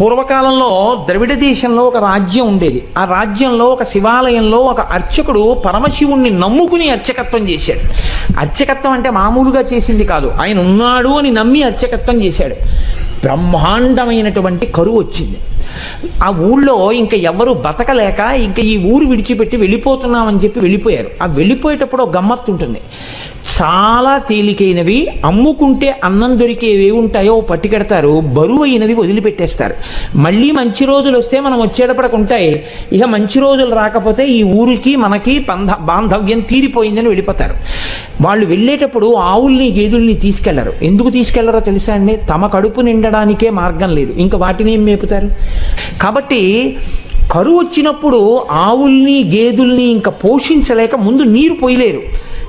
పూర్వకాలంలో ద్రవిడ దేశంలో ఒక రాజ్యం ఉండేది. ఆ రాజ్యంలో ఒక శివాలయంలో ఒక అర్చకుడు పరమశివుణ్ణి నమ్ముకుని అర్చకత్వం చేశాడు. అర్చకత్వం అంటే మామూలుగా చేసింది కాదు. ఆయన ఉన్నాడు అని నమ్మి అర్చకత్వం చేశాడు. బ్రహ్మాండమైనటువంటి కరువు వచ్చింది. ఆ ఊళ్ళో ఇంకా ఎవరు బతకలేక ఇంకా ఈ ఊరు విడిచిపెట్టి వెళ్ళిపోతున్నామని చెప్పి వెళ్ళిపోయారు. ఆ వెళ్ళిపోయేటప్పుడు ఒక గమ్మత్తు ఉంటుంది. చాలా తేలికైనవి అమ్ముకుంటే అన్నం దొరికేవి ఉంటాయో పట్టుకెడతారు బరువైనవి వదిలిపెట్టేస్తారు. మళ్ళీ మంచి రోజులు వస్తే మనం వచ్చేటప్పటికి ఉంటాయి ఇక మంచి రోజులు రాకపోతే ఈ ఊరికి మనకి బంధ బాంధవ్యం తీరిపోయిందని వెళ్ళిపోతారు. వాళ్ళు వెళ్ళేటప్పుడు ఆవుల్ని గేదుల్ని తీసుకెళ్ళరు. ఎందుకు తీసుకెళ్ళరో తెలుసా అండి? తమ కడుపు నిండడానికే మార్గం లేదు. ఇంకా వాటిని ఏం మేపుతారు? కాబట్టి కరువు వచ్చినప్పుడు ఆవుల్ని గేదెల్ని ఇంకా పోషించలేక ముందు నీరు పోయలేరు.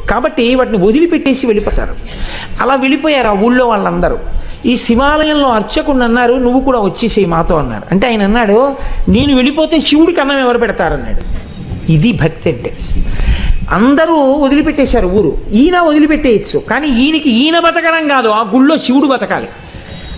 కాబట్టి వాటిని వదిలిపెట్టేసి వెళ్ళిపోతారు. అలా వెళ్ళిపోయారు ఆ ఊళ్ళో వాళ్ళందరూ. ఈ శివాలయంలో అర్చకుడు అన్నారు నువ్వు కూడా వచ్చేసేయి మాతో అన్నాడు అంటే ఆయన అన్నాడు నేను వెళ్ళిపోతే శివుడికి అన్నం ఎవరు పెడతారన్నాడు ఇది భక్తి అంటే. అందరూ వదిలిపెట్టేశారు ఊరు. ఈయన వదిలిపెట్టేయచ్చు. కానీ ఈయనకి ఈయన బతకడం కాదు ఆ గుళ్ళో శివుడు బతకాలి.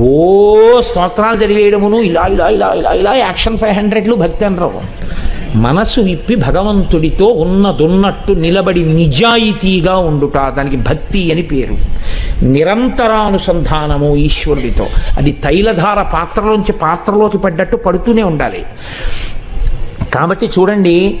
ఓ స్తోత్రాలు చదివేయడమును ఇలా ఇలా ఇలా ఇలా ఇలా యాక్షన్ ఫైవ్ హండ్రెడ్లు భక్తి అనరావు మనసు విప్పి భగవంతుడితో ఉన్నదున్నట్టు నిలబడి నిజాయితీగా ఉండుట దానికి భక్తి అని పేరు. నిరంతరానుసంధానము ఈశ్వరుడితో. అది తైలధార పాత్రలోంచి పాత్రలోకి పడ్డట్టు పడుతూనే ఉండాలి. కాబట్టి చూడండి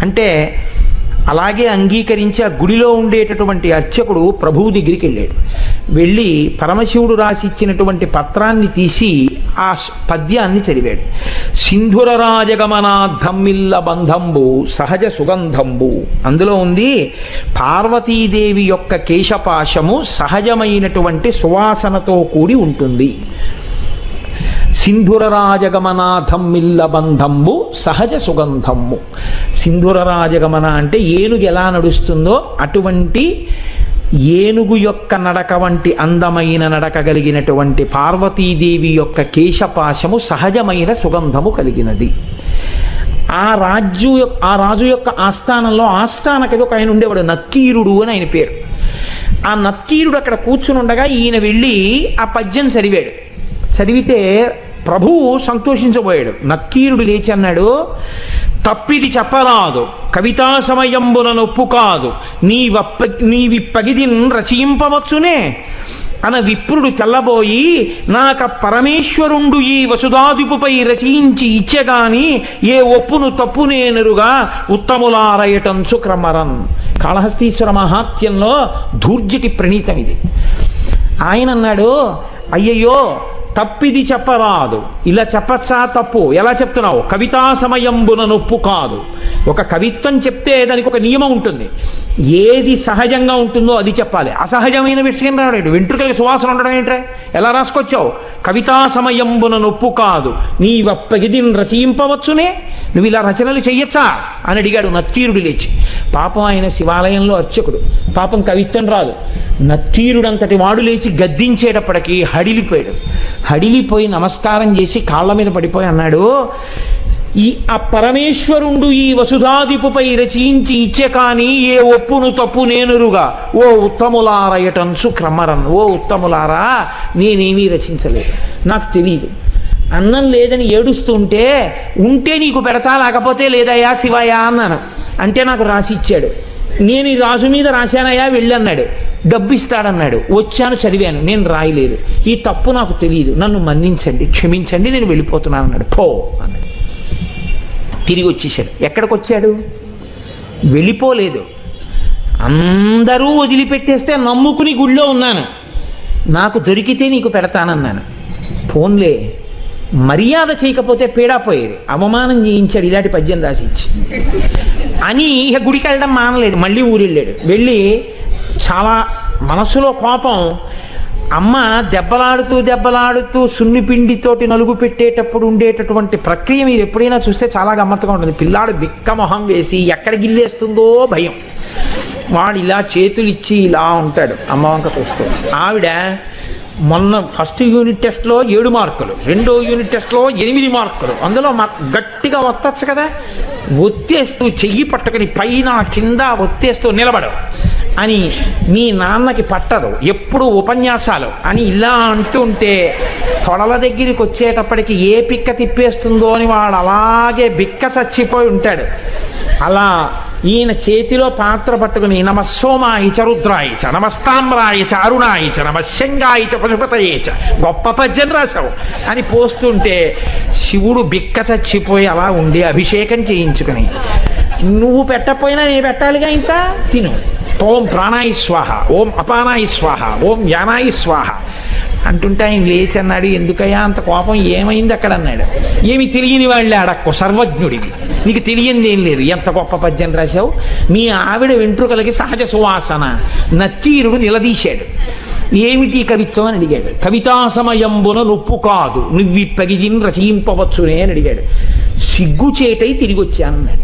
అంటే అలాగే అంగీకరించి ఆ గుడిలో ఉండేటటువంటి అర్చకుడు ప్రభువు దగ్గరికి వెళ్ళాడు. వెళ్ళి పరమశివుడు రాసిచ్చినటువంటి పత్రాన్ని తీసి ఆ పద్యాన్ని చదివాడు. సింధుర రాజగమనాధమ్మిల్ల బంధంబు సహజ సుగంధంబు. అందులో ఉంది పార్వతీదేవి యొక్క కేశపాశము సహజమైనటువంటి సువాసనతో కూడి ఉంటుంది. సింధురరాజగమనాథమ్మిల్ల బంధంబు సహజ సుగంధమ్ము సింధురరాజగమన అంటే ఏనుగు ఎలా నడుస్తుందో అటువంటి ఏనుగు యొక్క నడక వంటి అందమైన నడక కలిగినటువంటి పార్వతీదేవి యొక్క కేశపాశము సహజమైన సుగంధము కలిగినది. ఆ రాజు యొక్క ఆ రాజు యొక్క ఆస్థానంలో ఆస్థానకి ఒక ఆయన ఉండేవాడు నత్కీరుడు అని ఆయన పేరు. ఆ నత్కీరుడు అక్కడ కూర్చుని ఉండగా ఈయన వెళ్ళి ఆ పద్యం చదివాడు. చదివితే ప్రభువు సంతోషించబోయాడు. నక్కీరుడు లేచి అన్నాడు తప్పిది చెప్పరాదు. కవితా సమయంబుల నొప్పు కాదు నీ వప్ప నీవిప్పగిదిన్ రచయింపవచ్చునే అన విప్రుడు తెల్లబోయి నాక పరమేశ్వరుండు ఈ వసుధాదిపుపై రచయించి ఇచ్చేగాని ఏ ఒప్పును తప్పునేనరుగా ఉత్తములారయటం క్రమరన్ కాళహస్తీశ్వర మహాత్యంలో ధూర్జటి ప్రణీతం ఇది ఆయన అన్నాడు అయ్యయ్యో తప్పిది చెప్పరాదు. ఇలా చెప్పచ్చా? తప్పు. ఎలా చెప్తున్నావు? కవితా సమయంబున నొప్పు కాదు. ఒక కవిత్వం చెప్తే దానికి ఒక నియమం ఉంటుంది. ఏది సహజంగా ఉంటుందో అది చెప్పాలి. అసహజమైన విషయం రాడు వెంట్రుకలకి సువాసన ఉండడం ఏంట్రా? ఎలా రాసుకొచ్చావు? కవితా సమయంబున నొప్పు కాదు. నీ వప్పగిదిన్ రచయింపవచ్చునే? నువ్వు ఇలా రచనలు చెయ్యొచ్చా? అని అడిగాడు నత్తీరుడు లేచి. పాపం ఆయన శివాలయంలో అర్చకుడు. పాపం కవిత్వం రాదు. నత్తీరుడంతటి వాడు లేచి గద్దించేటప్పటికీ హడిలిపోయాడు. హడిలిపోయి నమస్కారం చేసి కాళ్ళ మీద పడిపోయి అన్నాడు ఈ ఆ పరమేశ్వరుండు ఈ వసుధాదిపుపై రచించి ఇచ్చే కానీ ఏ ఒప్పును తప్పు నేనురుగా. ఓ ఉత్తములారయటన్సు క్రమరన్. ఓ ఉత్తములారా నేనేమీ రచించలేదు. నాకు తెలియదు అన్నం లేదని ఏడుస్తుంటే ఉంటే నీకు పెడతా లేకపోతే లేదయ్యా శివయ్యా అన్నాను. అంటే నాకు రాసి ఇచ్చాడు. నేను ఈ రాజు మీద రాశానయ్యా వెళ్ళన్నాడు డబ్బు ఇస్తాడన్నాడు వచ్చాను చదివాను నేను రాయలేదు. ఈ తప్పు నాకు తెలియదు. నన్ను మన్నించండి క్షమించండి నేను వెళ్ళిపోతున్నాను అన్నాడు పో అన్నాడు. తిరిగి వచ్చేసాడు ఎక్కడికి వచ్చాడు వెళ్ళిపోలేదు. అందరూ వదిలిపెట్టేస్తే నమ్ముకుని గుళ్ళో ఉన్నాను. నాకు దొరికితే నీకు పెడతానన్నాను. ఫోన్లే. మర్యాద చేయకపోతే పీడా పోయేది. అవమానం చేయించాడు ఇలాంటి పద్యం రాసిచ్చి అని ఇక గుడికి వెళ్ళడం మానలేదు. మళ్ళీ ఊరెళ్ళాడు. వెళ్ళి చాలా మనసులో కోపం. అమ్మ దెబ్బలాడుతూ దెబ్బలాడుతూ సున్నిపిండితోటి నలుగు పెట్టేటప్పుడు ఉండేటటువంటి ప్రక్రియ మీరు ఎప్పుడైనా చూస్తే చాలా గమ్మత్తుగా ఉంటుంది. పిల్లాడు బిక్క మొహం వేసి ఎక్కడ గిల్లేస్తుందో భయం. వాడు ఇలా చేతులు ఇచ్చి ఇలా ఉంటాడు. అమ్మ వంక చూస్తూ. ఆవిడ మొన్న ఫస్ట్ యూనిట్ టెస్ట్లో ఏడు మార్కులు రెండో యూనిట్ టెస్ట్లో ఎనిమిది మార్కులు. అందులో మా గట్టిగా వస్తచ్చు కదా? ఒత్తేస్తూ చెయ్యి పట్టుకుని పైన కింద ఒత్తేస్తూ నిలబడు అని మీ నాన్నకి పట్టదు. ఎప్పుడు ఉపన్యాసాలు. అని ఇలా అంటుంటే తొడల దగ్గరికి వచ్చేటప్పటికి ఏ పిక్క తిప్పేస్తుందో అని వాడు అలాగే బిక్క చచ్చిపోయి ఉంటాడు. అలా ఈయన చేతిలో పాత్ర పట్టుకుని నమస్సోమాయిచ రుద్రాయిచ నమస్తామ్రాయిచ అరుణాయిచ చ పశుపతయేచ చ గొప్ప పద్యం రాశావు. అని పోస్తుంటే శివుడు బిక్క చచ్చిపోయి అలా ఉండి అభిషేకం చేయించుకుని నువ్వు పెట్టకపోయినా నేను పెట్టాలిగా ఇంత? తిను. ఓం ప్రాణాయి స్వాహ. ఓం అపానాయి స్వాహ. ఓం యానాయి స్వాహ. అంటుంటే ఆయన లేచి అన్నాడు ఎందుకయ్యా అంత కోపం? ఏమైంది అక్కడ? అన్నాడు. ఏమి తెలియని వాళ్ళే అడక్కు సర్వజ్ఞుడివి. నీకు తెలియంది ఏం లేదు. ఎంత గొప్ప పద్యం రాశావు? మీ ఆవిడ వెంట్రుకలకి సహజ సువాసన. నత్తీరుడు నిలదీశాడు. ఏమిటి కవిత్వం? అని అడిగాడు. కవితా సమయంబున నొప్పు కాదు. నువ్వి పగిజిన్ రచయింపవచ్చునే అని అడిగాడు. సిగ్గుచేటై తిరిగి వచ్చానన్నాడు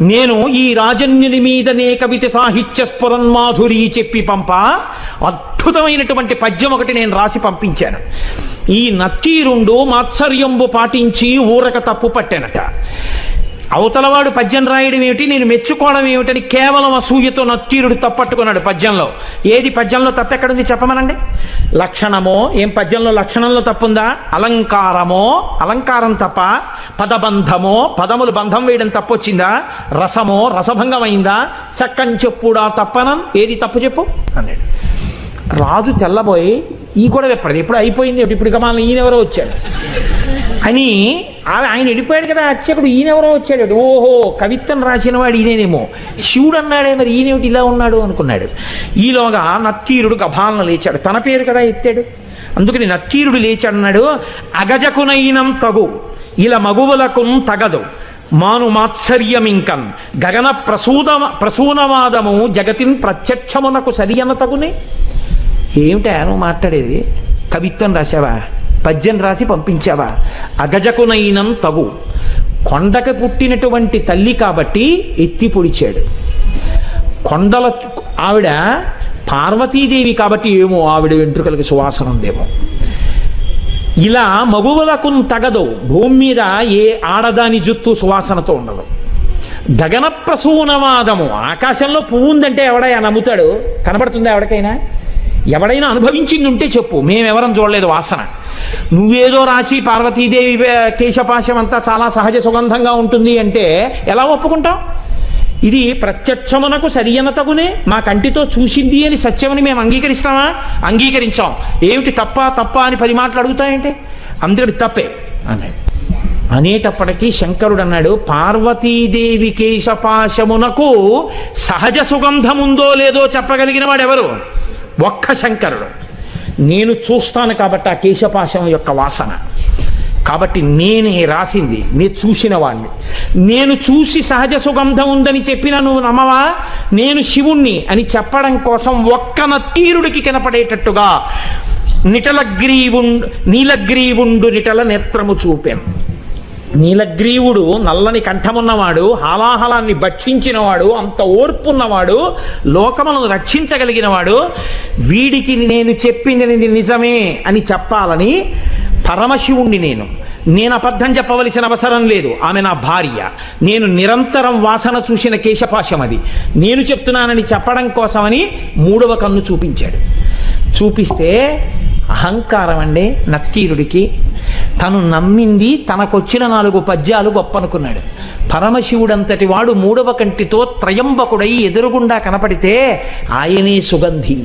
నేను ఈ రాజన్యుని మీదనే కవిత సాహిత్య స్ఫురన్మాధురి చెప్పి పంప. అద్భుతమైనటువంటి పద్యం ఒకటి నేను రాసి పంపించాను. ఈ నత్తీరుండు మాత్సర్యంబు పాటించి ఊరక తప్పు పట్టానట. అవతలవాడు పద్యం రాయడం ఏమిటి? నేను మెచ్చుకోవడం ఏమిటని కేవలం అసూయతో నత్తీరుడు తప్పట్టుకున్నాడు పద్యంలో. ఏది పద్యంలో తప్పెక్కడుంది చెప్పమనండి? లక్షణమో ఏం పద్యంలో? లక్షణంలో తప్పుందా? అలంకారమో అలంకారం తప్ప? పదబంధమో పదములు బంధం వేయడం తప్పొచ్చిందా? రసమో రసభంగం అయిందా చక్కని చెప్పుడా తప్పనం? ఏది తప్పు చెప్పు? అన్నాడు. రాజు తెల్లబోయి ఈ కూడా విప్పడదు ఎప్పుడు అయిపోయింది? ఇప్పుడు ఇక మన ఈయనెవరో వచ్చాడు. అని ఆయన వెళ్ళిపోయాడు కదా అర్చకుడు ఈయనెవరో వచ్చాడు. ఓహో కవిత్వం రాసిన వాడు ఈయనేమో శివుడు అన్నాడే మరి ఈయనేమిటి ఇలా ఉన్నాడు అనుకున్నాడు. ఈలోగా నత్తీరుడు గభాలన లేచాడు. తన పేరు కదా ఎత్తాడు. అందుకని నత్తీరుడు లేచాడు అన్నాడు అగజకునైనం తగు ఇలా మగువులకు తగదు మాను మాత్సర్యమింకన్ గగన ప్రసూద ప్రసూనవాదము జగతిన్ ప్రత్యక్షమునకు సరియన తగునే. ఏమిటా నువ్వు మాట్లాడేది? కవిత్వం రాసావా పద్యం రాసి పంపించావా? అగజకునైనం తగు కొండకు పుట్టినటువంటి తల్లి కాబట్టి ఎత్తి పొడిచాడు. కొండల ఆవిడ పార్వతీదేవి కాబట్టి ఏమో ఆవిడ వెంట్రుకలకి సువాసన ఉందేమో. ఇలా మగువులకు తగదు. భూమి మీద ఏ ఆడదాని జుత్తు సువాసనతో ఉండదు. గగన ప్రసూనవాదము ఆకాశంలో పువ్వు ఉందంటే ఎవడైనా నమ్ముతాడు? కనబడుతుందా ఎవరికైనా ఎవడైనా అనుభవించింది ఉంటే చెప్పు. మేమెవరం చూడలేదు వాసన. నువ్వేదో రాసి పార్వతీదేవి కేశపాశం అంతా చాలా సహజ సుగంధంగా ఉంటుంది అంటే ఎలా ఒప్పుకుంటాం? ఇది ప్రత్యక్షమునకు సరియన తగునే మా కంటితో చూసింది అని సత్యమని మేము అంగీకరిస్తామా? అంగీకరించాం. ఏమిటి తప్ప తప్ప అని పది మాటలు అడుగుతాయంటే? అందుకని తప్పే అన్నాడు. అనేటప్పటికీ శంకరుడు అన్నాడు పార్వతీదేవి కేశపాశమునకు సహజ సుగంధముందో లేదో చెప్పగలిగిన వాడెవరు? ఒక్క శంకరుడు. నేను చూస్తాను కాబట్టి ఆ కేశపాశం యొక్క వాసన. కాబట్టి నేనే రాసింది నీ చూసిన వాడిని నేను చూసి సహజ సుగంధం ఉందని చెప్పిన నువ్వు నమ్మవా? నేను శివుణ్ణి అని చెప్పడం కోసం ఒక్క తీరుడికి కనపడేటట్టుగా నిటలగ్రీవుండు నీలగ్రీవుండు నిటల నేత్రము చూపాను. నీలగ్రీవుడు నల్లని కంఠమున్నవాడు హాలాహలాన్ని భక్షించినవాడు అంత ఓర్పున్నవాడు లోకములను రక్షించగలిగినవాడు వీడికి నేను చెప్పింది నిజమే అని చెప్పాలని పరమశివుణ్ణి నేను. నేను అబద్ధం చెప్పవలసిన అవసరం లేదు. ఆమె నా భార్య. నేను నిరంతరం వాసన చూసిన కేశపాశం అది నేను చెప్తున్నానని చెప్పడం కోసమని మూడవ కన్ను చూపించాడు. చూపిస్తే అహంకారం అండి నక్కీరుడికి తను నమ్మింది తనకొచ్చిన నాలుగు పద్యాలు గొప్ప అనుకున్నాడు పరమశివుడంతటి వాడు మూడవ కంటితో త్రయంబకుడై ఎదురుగుండా కనపడితే ఆయనే సుగంధి.